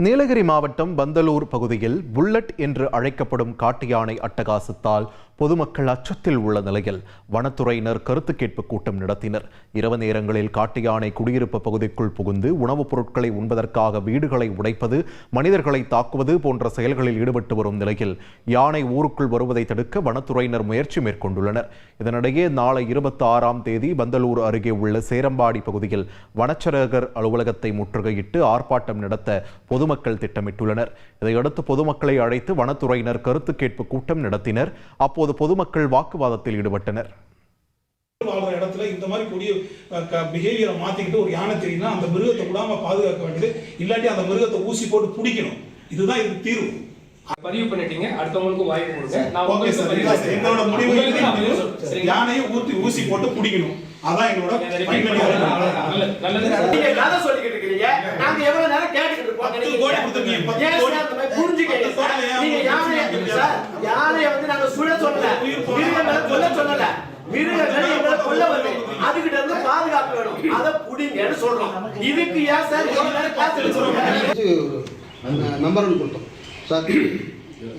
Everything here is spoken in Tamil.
நீலகிரி மாவட்டம் பந்தலூர் பகுதியில் புல்லட் என்று அழைக்கப்படும் காட்டு யானை அட்டகாசத்தால் பொதுமக்கள் அச்சத்தில் உள்ள நிலையில் வனத்துறையினர் கருத்து கேட்பு கூட்டம் நடத்தினர். இரவு நேரங்களில் காட்டு யானை குடியிருப்பு பகுதிக்குள் புகுந்து உணவுப் பொருட்களை உண்பதற்காக வீடுகளை உடைப்பது மனிதர்களை தாக்குவது போன்ற செயல்களில் ஈடுபட்டு வரும் நிலையில் யானை ஊருக்குள் வருவதை தடுக்க வனத்துறையினர் முயற்சி மேற்கொண்டுள்ளனர். இதனிடையே நாளை இருபத்தி ஆறாம் தேதி பந்தலூர் அருகே உள்ள சேரம்பாடி பகுதியில் வனச்சரகர் அலுவலகத்தை முற்றுகையிட்டு ஆர்ப்பாட்டம் நடத்த பொதுமக்கள் திட்டமிட்டுள்ளனர். இதையடுத்து பொதுமக்களை அழைத்து வனத்துறையினர் கருத்து கேட்பு கூட்டம் நடத்தினர். அப்போது பொதுமக்கள் வாக்குவாதத்தில் ஈடுபட்டனர். வாழ்ற இடத்துல இந்த மாதிரி கூடிய பிஹேவியரை மாத்திக்கிட்டு ஒரு யானை தெரியுதுன்னா அந்த மிருகத்தை விடாம பாதுகாக்க வேண்டியது. இல்லாட்டி அந்த மிருகத்தை ஊசி போட்டு பிடிக்கணும். இதுதான் இதுக்கு தீர்வு. பதிவு பண்ணிட்டீங்க. அடுத்தவங்களுக்கு வாய்ப்பு கொடுங்க. நான் ஓகே சார். எங்களோட முடிவு இது. யானையை ஊத்தி ஊசி போட்டு பிடிக்கணும். அதான் எங்களோட நல்லது, நல்லது. நீங்க கதை சொல்லிக்கிட்டு இருக்கீங்க. நாங்க எவ்வளவு நேரம் கேட்டுக்கிட்டு இருக்கோம் பத்து கோடி கொடுத்துருக்கீங்க, பத்து ஏன் கோடி. சார் அந்த மாதிரி புரிஞ்சுக்கங்க பத்து சார் கோடி ஏன் நீங்க யானையை புரிஞ்சுக்கங்க? சார் வந்து நாங்க சுட சொல்லல. உயிர் போனா- மிருகங்களை கொல்ல சொல்லல. மிருகங்களை எங்களை கொல்ல வருது அதுகிட்ட இருந்து பாதுகாப்பு வேணும். அதை புடிங்கன்னு சொல்றோம். இதுக்கு ஏன் சார் எவ்வளவு நேரம் கிளாஸ் எடுக்கிறோம் நம்பர் ஒன்று கொடுத்தோம் சார்